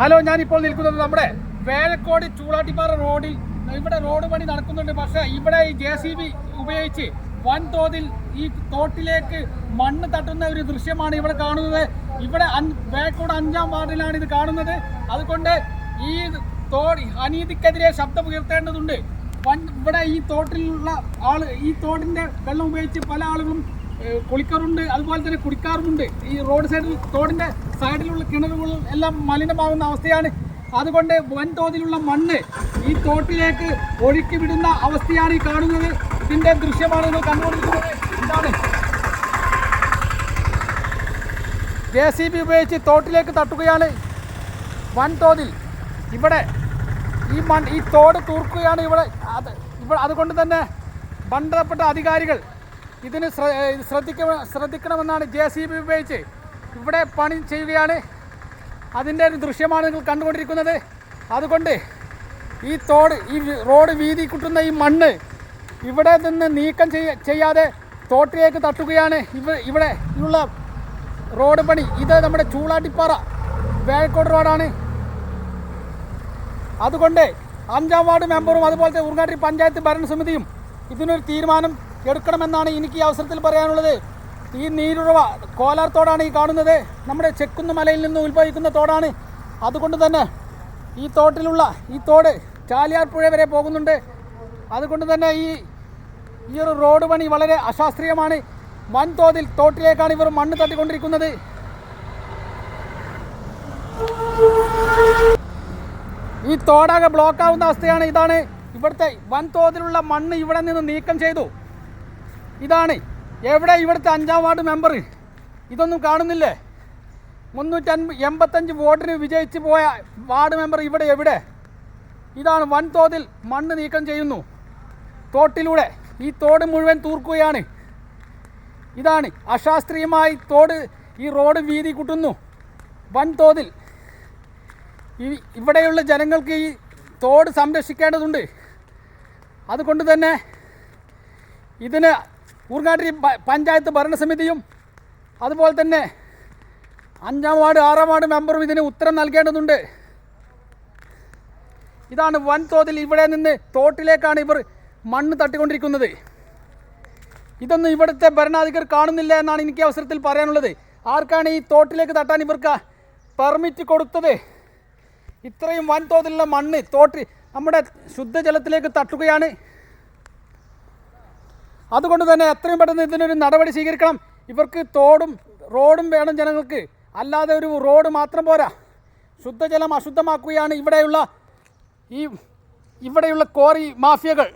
Hello ഞാനിപ്പോൾ നിൽക്കുന്നത് നമ്മുടെ വേലക്കോട് ചൂളാട്ടിപ്പാറ റോഡിൽ. ഇവിടെ റോഡ് പണി നടക്കുന്നുണ്ട്. പക്ഷേ ഇവിടെ ഈ ജെ സി ബി ഉപയോഗിച്ച് വൻതോതിൽ ഈ തോട്ടിലേക്ക് മണ്ണ് തട്ടുന്ന ഒരു ദൃശ്യമാണ് ഇവിടെ കാണുന്നത്. ഇവിടെ വേലക്കോട് അഞ്ചാം വാർഡിലാണ് ഇത് കാണുന്നത്. അതുകൊണ്ട് ഈ തോടി അനീതിക്കെതിരെ ശബ്ദം ഉയർത്തേണ്ടതുണ്ട്. വൻ ഇവിടെ ഈ തോട്ടിലുള്ള ആൾ ഈ തോടിന്റെ വെള്ളം ഉപയോഗിച്ച് പല ആളുകളും കുളിക്കാറുണ്ട്. അതുപോലെ തന്നെ കുടിക്കാറുമുണ്ട്. ഈ റോഡ് സൈഡിൽ തോടിന്റെ സൈഡിലുള്ള കിണറുകൾ എല്ലാം മലിനമാകുന്ന അവസ്ഥയാണ്. അതുകൊണ്ട് വൻതോതിലുള്ള മണ്ണ് ഈ തോട്ടിലേക്ക് ഒഴുക്കി വിടുന്ന അവസ്ഥയാണ് ഈ കാണുന്നത്. ഇതിന്റെ ദൃശ്യമാണ് നിങ്ങൾ കണ്ടുകൊണ്ടിരിക്കുന്നത്. എന്താണ്? ജെ സി ബി ഉപയോഗിച്ച് തോട്ടിലേക്ക് തട്ടുകയാണ് വൻതോതിൽ. ഇവിടെ ഈ മൺ ഈ തോട് തൂർക്കുകയാണ് ഇവിടെ. അത് ഇവിടെ അതുകൊണ്ട് തന്നെ ബന്ധപ്പെട്ട അധികാരികൾ ഇതിന് ശ്രദ്ധിക്ക ശ്രദ്ധിക്കണമെന്നാണ് ജെ സി ബി ഉപയോഗിച്ച് ഇവിടെ പണി ചെയ്യുകയാണ്. അതിന്റെ ഒരു ദൃശ്യമാണ് നിങ്ങൾ കണ്ടുകൊണ്ടിരിക്കുന്നത്. അതുകൊണ്ട് ഈ തോട് ഈ റോഡ് വീതി കുട്ടുന്ന ഈ മണ്ണ് ഇവിടെ നിന്ന് നീക്കം ചെയ്യ ചെയ്യാതെ തോട്ടിലേക്ക് തട്ടുകയാണ്. ഇവ ഇവിടെ ഉള്ള റോഡ് പണി ഇത് നമ്മുടെ ചൂളാട്ടിപ്പാറ വേഴക്കോട് റോഡാണ്. അതുകൊണ്ട് അഞ്ചാം വാർഡ് മെമ്പറും അതുപോലത്തെ ഉറുങ്ങാട്ടി പഞ്ചായത്ത് ഭരണസമിതിയും ഇതിനൊരു തീരുമാനം എടുക്കണമെന്നാണ് എനിക്ക് ഈ അവസരത്തിൽ പറയാനുള്ളത്. ഈ നീരുറവ കോലാർ തോടാണ് ഈ കാണുന്നത്. നമ്മുടെ ചെക്കുന്ന് മലയിൽ നിന്ന് ഉത്ഭവിക്കുന്ന തോടാണ്. അതുകൊണ്ട് തന്നെ ഈ തോട്ടിലുള്ള ഈ തോട് ചാലിയാർ പുഴ വരെ പോകുന്നുണ്ട്. അതുകൊണ്ട് തന്നെ ഈ ഈ ഒരു റോഡ് പണി വളരെ അശാസ്ത്രീയമാണ്. വൻതോതിൽ തോട്ടിലേക്കാണ് ഇവർ മണ്ണ് തട്ടിക്കൊണ്ടിരിക്കുന്നത്. ഈ തോടാകെ ബ്ലോക്ക് ആവുന്ന അവസ്ഥയാണ് ഇതാണ്. ഇവിടുത്തെ വൻതോതിലുള്ള മണ്ണ് ഇവിടെ നിന്ന് നീക്കം ചെയ്തു. ഇതാണ് എവിടെ ഇവിടുത്തെ അഞ്ചാം വാർഡ് മെമ്പർ ഇതൊന്നും കാണുന്നില്ലേ? മുന്നൂറ്റൻപ എൺപത്തഞ്ച് വോട്ടിന് വിജയിച്ച് പോയ വാർഡ് മെമ്പർ ഇവിടെ എവിടെ? ഇതാണ് വൻതോതിൽ മണ്ണ് നീക്കം ചെയ്യുന്നു. തോട്ടിലൂടെ ഈ തോട് മുഴുവൻ തൂർക്കുകയാണ്. ഇതാണ് അശാസ്ത്രീയമായി തോട് ഈ റോഡ് വീതി കൂട്ടുന്നു. വൻതോതിൽ ഇവിടെയുള്ള ജനങ്ങൾക്ക് ഈ തോട് സംരക്ഷിക്കേണ്ടതുണ്ട്. അതുകൊണ്ട് തന്നെ ഇതിന് ഊർങ്ങാട്ടി പഞ്ചായത്ത് ഭരണസമിതിയും അതുപോലെ തന്നെ അഞ്ചാം വാർഡ് ആറാം വാർഡ് മെമ്പറും ഇതിന് ഉത്തരം നൽകേണ്ടതുണ്ട്. ഇതാണ് വൻതോതിൽ ഇവിടെ നിന്ന് തോട്ടിലേക്കാണ് ഇവർ മണ്ണ് തട്ടിക്കൊണ്ടിരിക്കുന്നത്. ഇതൊന്നും ഇവിടുത്തെ ഭരണാധികാരി കാണുന്നില്ല എന്നാണ് എനിക്ക് അവസരത്തിൽ പറയാനുള്ളത്. ആർക്കാണ് ഈ തോട്ടിലേക്ക് തട്ടാൻ ഇവർക്ക് പെർമിറ്റ് കൊടുത്തത്? ഇത്രയും വൻതോതിലുള്ള മണ്ണ് തോട്ടിൽ നമ്മുടെ ശുദ്ധജലത്തിലേക്ക് തട്ടുകയാണ്. അതുകൊണ്ട് തന്നെ എത്രയും പെട്ടെന്ന് ഇതിനൊരു നടപടി സ്വീകരിക്കണം. ഇവർക്ക് തോടും റോഡും വേണം ജനങ്ങൾക്ക്. അല്ലാതെ ഒരു റോഡ് മാത്രം പോരാ. ശുദ്ധജലം അശുദ്ധമാക്കുകയാണ് ഇവിടെയുള്ള ഈ ഇവിടെയുള്ള കോറി മാഫിയകൾ.